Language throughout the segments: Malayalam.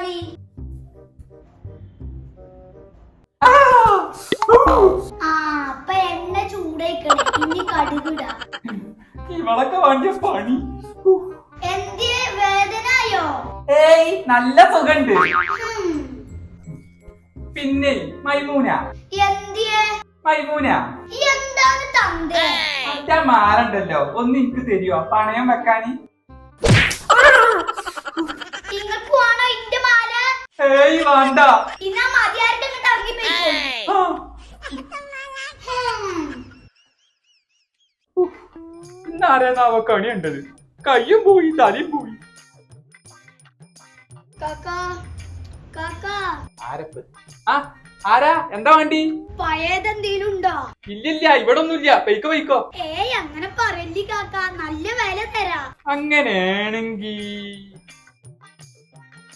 പണി ആ അപ്പൊ എണ്ണ ചൂടായിക്കണേ ഇനി കടുകിടാ. ഇവളൊക്കെ വാങ്ങിയ പണി. എന്തിയെ വേദനയോ? ഏയ് നല്ല സുഖണ്ട്. പിന്നെ മൈമൂന. എന്തിയെ മൈമൂന. എന്താണ് മാറുണ്ടല്ലോ. ഒന്ന് എനിക്ക് തരുവോ? പണയം വെക്കാന്. ഏയ് വേണ്ട. ഇന്നാ മതിയായിട്ട് ഇങ്ങോട്ട് ഇറങ്ങി ആ, ഹും. ഇന്നാരാന്നാവ കണിയുണ്ടത്? കയ്യും പോയി തലയും പോയി. കാക്കാ കാക്കാ. ആരപ്പ്? ആ ആരാ? എന്താ വേണ്ടി? പഴയതെന്തേലും ഉണ്ടോ ഇല്ലില്ല ഇവിടെ ഒന്നുമില്ല പൈക്കോ പൈക്കോ ഏയ് അങ്ങനെ പറയല്ലേ കാക്ക. നല്ല വില തരാ. അങ്ങനെയാണെങ്കി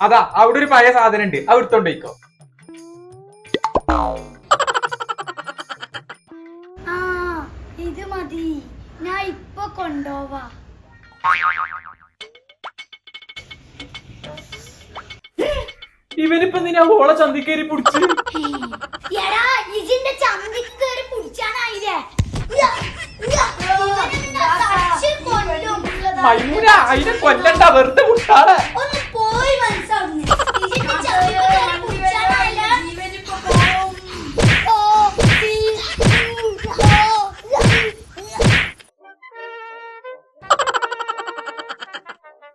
അതാ അവിടെ ഒരു പഴയ സാധനം ഉണ്ട് അത് എടുത്തോണ്ടേക്കോ ആ ഇത് മതി. ഞാൻ ഇപ്പൊ കൊണ്ടോവാ. ഇവനിപ്പോ നിന്നെ ഓളെ ചന്തിക്കേരി പിടിച്ച്? എടാ ഇതിന്റെ ചന്തി കയറി കൊല്ലും. അതിനെ കൊല്ലണ്ട വെറുതെ വിട്ടാളെ.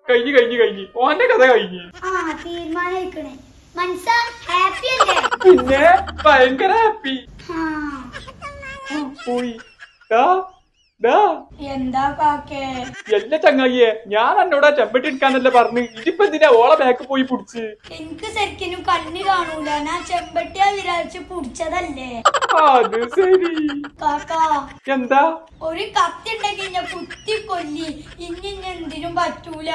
കഴിഞ്ഞു കഴിഞ്ഞു കഴിഞ്ഞു. ഓന്റെ കഥ കഴിഞ്ഞു. ആ തീരുമാനിക്കണേ മനസ്സാ ഹാപ്പി അല്ലേ? പിന്നെ ഭയങ്കര ഹാപ്പി പോയി എന്താ കാക്കേ? എല്ലാ ചങ്ങായിയെ ഞാൻ എന്നോടാ ചെമ്പട്ടി എടുക്കാന്നല്ലേ പറഞ്ഞു. ഇതിപ്പോ എന്തിനാ ഓളെ ബാക്ക് പോയി പിടിച്ച്? എനിക്ക് ശരിക്കും കണ്ണി കാണൂല. ഞാൻ ചെമ്പട്ടിയാ വിരാഴ്ച പുടിച്ചതല്ലേ? അത് ശരി. കാക്ക. എന്താ? ഒരു കത്തി ഉണ്ടെങ്കിൽ ഞാൻ കുത്തി കൊല്ലി ഇനി ഇനി എന്തിനും പറ്റൂല.